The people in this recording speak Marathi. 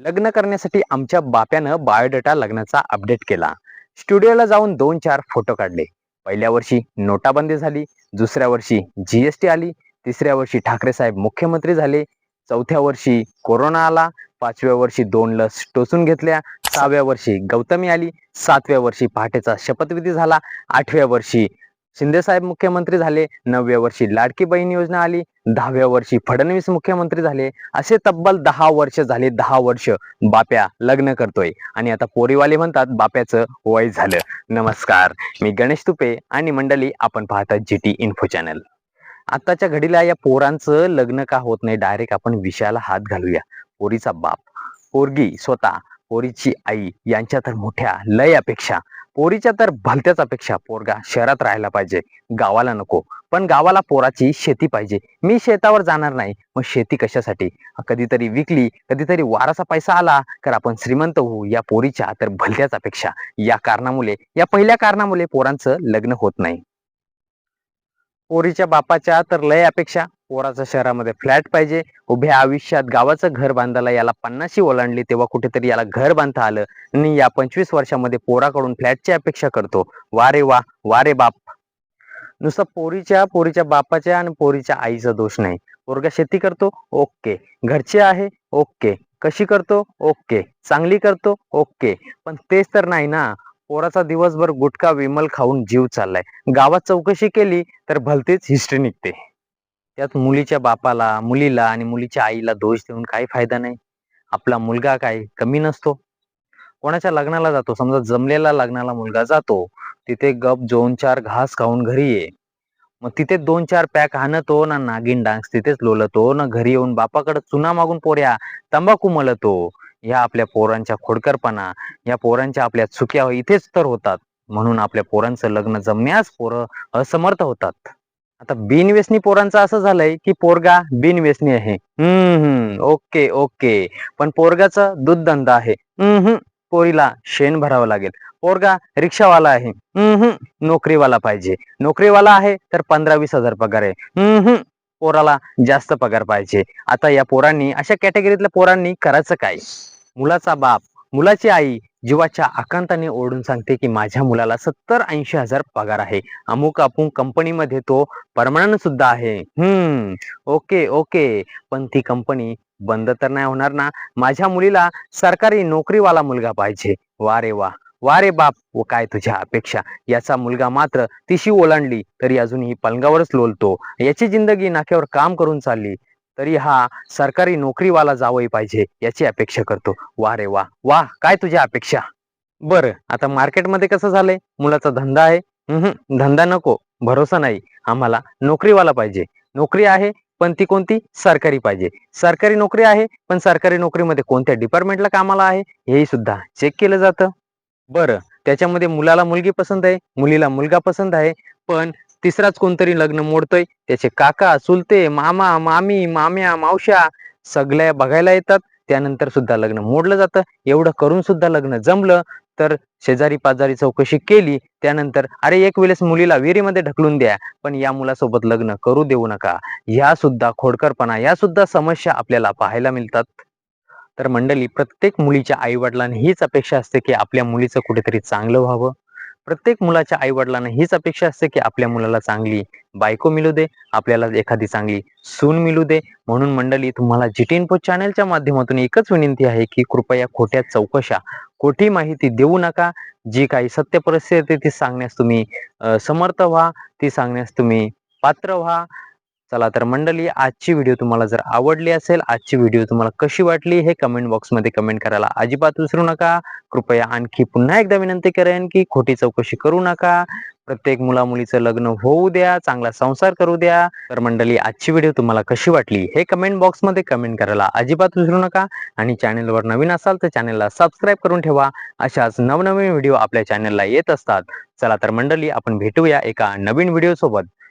लग्न करण्यासाठी आमच्या बाप्यानं बायोडेटा लग्नाचा अपडेट केला. स्टुडिओला जाऊन दोन चार फोटो काढले. पहिल्या वर्षी नोटाबंदी झाली दुसऱ्या वर्षी जीएसटी आली तिसऱ्या वर्षी ठाकरे साहेब मुख्यमंत्री झाले चौथ्या वर्षी कोरोना आला पाचव्या वर्षी दोन लस टोचून घेतल्या सहाव्या वर्षी गौतमी आली सातव्या वर्षी पहाटेचा शपथविधी झाला आठव्या वर्षी शिंदेसाहेब मुख्यमंत्री झाले नवव्या वर्षी लाडकी बहीण योजना आली दहाव्या वर्षी फडणवीस मुख्यमंत्री झाले असे तब्बल दहा वर्ष झाले दहा वर्ष बाप्या लग्न करतोय. आणि आता पोरीवाले म्हणतात बाप्याचं वय झालं. नमस्कार मी गणेश तुपे आणि मंडळी आपण पाहतात जी टी इन्फो चॅनल. आताच्या घडीला या पोरांचं लग्न का होत नाही डायरेक्ट आपण विषयाला हात घालूया. पोरीचा बाप पोरगी स्वतः पोरीची आई यांच्या तर मोठ्या लय अपेक्षा पोरीच्या तर भलत्याच अपेक्षा पोरगा शहरात राहायला पाहिजे गावाला नको. पण गावाला पोराची शेती पाहिजे. मी शेतावर जाणार नाही. मग शेती कशासाठी? कधीतरी विकली कधीतरी वाराचा पैसा आला तर आपण श्रीमंत होऊ. या पोरीच्या तर भलत्याच अपेक्षा. या कारणामुळे या पहिल्या कारणामुळे पोरांचं लग्न होत नाही. पोरीच्या बापाच्या तर लय अपेक्षा. पोराचा शहरामध्ये फ्लॅट पाहिजे. उभ्या आयुष्यात गावाचं घर बांधायला याला पन्नाशी ओलांडली तेव्हा कुठेतरी याला घर बांधता आलं. आणि या पंचवीस वर्षामध्ये पोराकडून फ्लॅटची अपेक्षा करतो. वा रे वा वा रे बाप. नुसतं पोरीच्या पोरीच्या बापाच्या आणि पोरीच्या आईचा दोष नाही. पोरगा शेती करतो? ओके. घरची आहे? ओके. कशी करतो? ओके. चांगली करतो? ओके. पण तेच तर नाही ना. पोराचा दिवसभर गुटखा विमल खाऊन जीव चाललाय. गावात चौकशी केली तर भलतीच हिस्ट्री निघते. त्यात मुलीच्या बापाला मुलीला आणि मुलीच्या आईला दोष देऊन काही फायदा नाही. आपला मुलगा काय कमी नसतो. कोणाच्या लग्नाला जातो? समजा जमलेला लग्नाला मुलगा जातो तिथे गप दोन चार घास खाऊन घरी ये. मग तिथे दोन चार पॅक हाणतो ना नागिन डान्स तिथेच लोलतो ना घरी येऊन बापाकडे चुना मागून पोऱ्या तंबाखू मलतो. या आपल्या पोरांच्या खोडकरपणा या पोरांच्या आपल्या चुक्या इथेच तर होतात. म्हणून आपल्या पोरांचं लग्न जमण्यास पोरं असमर्थ होतात. आता बिनव्यसनी पोरांचं असं झालंय की पोरगा बिनव्यसनी आहे. हम्म हम्म ओके ओके. पण पोरगाचा दूध धंदा आहे. हम्म पोरीला शेण भरावं लागेल. पोरगा रिक्षावाला आहे. हम्म नोकरीवाला पाहिजे. नोकरीवाला आहे तर पंधरा वीस हजार पगार आहे. हम्म पोराला जास्त पगार पाहिजे. आता या पोरांनी अशा कॅटेगरीतल्या पोरांनी करायचं काय? मुलाचा बाप मुलाची आई जीवाच्या आकांताने ओढून सांगते की माझ्या मुलाला सत्तर ऐंशी हजार पगार आहे. अमुक अमुक कंपनीमध्ये तो परमनंट सुद्धा आहे. हम्म ओके ओके. पण ती कंपनी बंद तर नाही होणार ना? माझ्या मुलीला सरकारी नोकरीवाला मुलगा पाहिजे. वा रे वा. वा रे बाप व काय तुझ्या अपेक्षा? याचा मुलगा मात्र तिशी ओलांडली तरी अजूनही पलंगावरच लोलतो. याची जिंदगी नाक्यावर काम करून चालली तरी हा सरकारी नोकरीवाला जावई पाहिजे याची अपेक्षा करतो. वा रे वा. वा काय तुझ्या अपेक्षा? बरं आता मार्केटमध्ये कसं झालंय? मुलाचा धंदा आहे. हम्म धंदा नको भरोसा नाही. आम्हाला नोकरीवाला पाहिजे. नोकरी आहे पण ती कोणती? सरकारी पाहिजे. सरकारी नोकरी आहे पण सरकारी नोकरीमध्ये कोणत्या डिपार्टमेंटला कामाला आहे? हेही सुद्धा चेक केलं जातं. बरं. त्याच्यामध्ये मुलाला मुलगी पसंत आहे मुलीला मुलगा पसंत आहे पण तिसराच कोणतरी लग्न मोडतोय त्याचे काका चुलते मामा मामी माम्या मावश्या सगळ्या बघायला येतात. त्यानंतर सुद्धा लग्न मोडलं जातं. एवढं करून सुद्धा लग्न जमलं तर शेजारी पाजारी चौकशी केली. त्यानंतर अरे एक वेळेस मुलीला विहिरीमध्ये ढकलून द्या पण या मुलासोबत लग्न करू देऊ नका. या सुद्धा खोडकरपणा या सुद्धा समस्या आपल्याला पाहायला मिळतात. तर मंडळी प्रत्येक मुलीच्या आईवडिलांनी हीच अपेक्षा असते की आपल्या मुलीचं कुठेतरी चांगलं व्हावं. प्रत्येक मुलाच्या आईवडिलांना हीच अपेक्षा असते की आपल्या मुलाला चांगली बायको मिळू दे आपल्याला एखादी चांगली सून मिळू दे. म्हणून मंडळी तुम्हाला जी टी इन्फो चॅनलच्या माध्यमातून एकच विनंती आहे की कृपया खोट्या चौकशा खोटी माहिती देऊ नका. जी काही सत्य परिस्थिती ती सांगण्यास तुम्ही समर्थ व्हा. ती सांगण्यास तुम्ही पात्र व्हा. चला तर मंडळी आजची व्हिडिओ तुम्हाला जर आवडली असेल आजची व्हिडिओ तुम्हाला कशी वाटली हे कमेंट बॉक्समध्ये कमेंट करायला अजिबात विसरू नका. कृपया आणखी पुन्हा एकदा विनंती करेन की खोटी चौकशी करू नका. प्रत्येक मुला मुलीचं लग्न होऊ द्या चांगला संसार करू द्या. तर मंडळी आजची व्हिडिओ तुम्हाला कशी वाटली हे कमेंट बॉक्समध्ये कमेंट करायला अजिबात विसरू नका. आणि चॅनेलवर नवीन असाल तर चॅनलला सबस्क्राईब करून ठेवा. अशाच नवनवीन व्हिडिओ आपल्या चॅनलला येत असतात. चला तर मंडळी आपण भेटूया एका नवीन व्हिडिओ सोबत.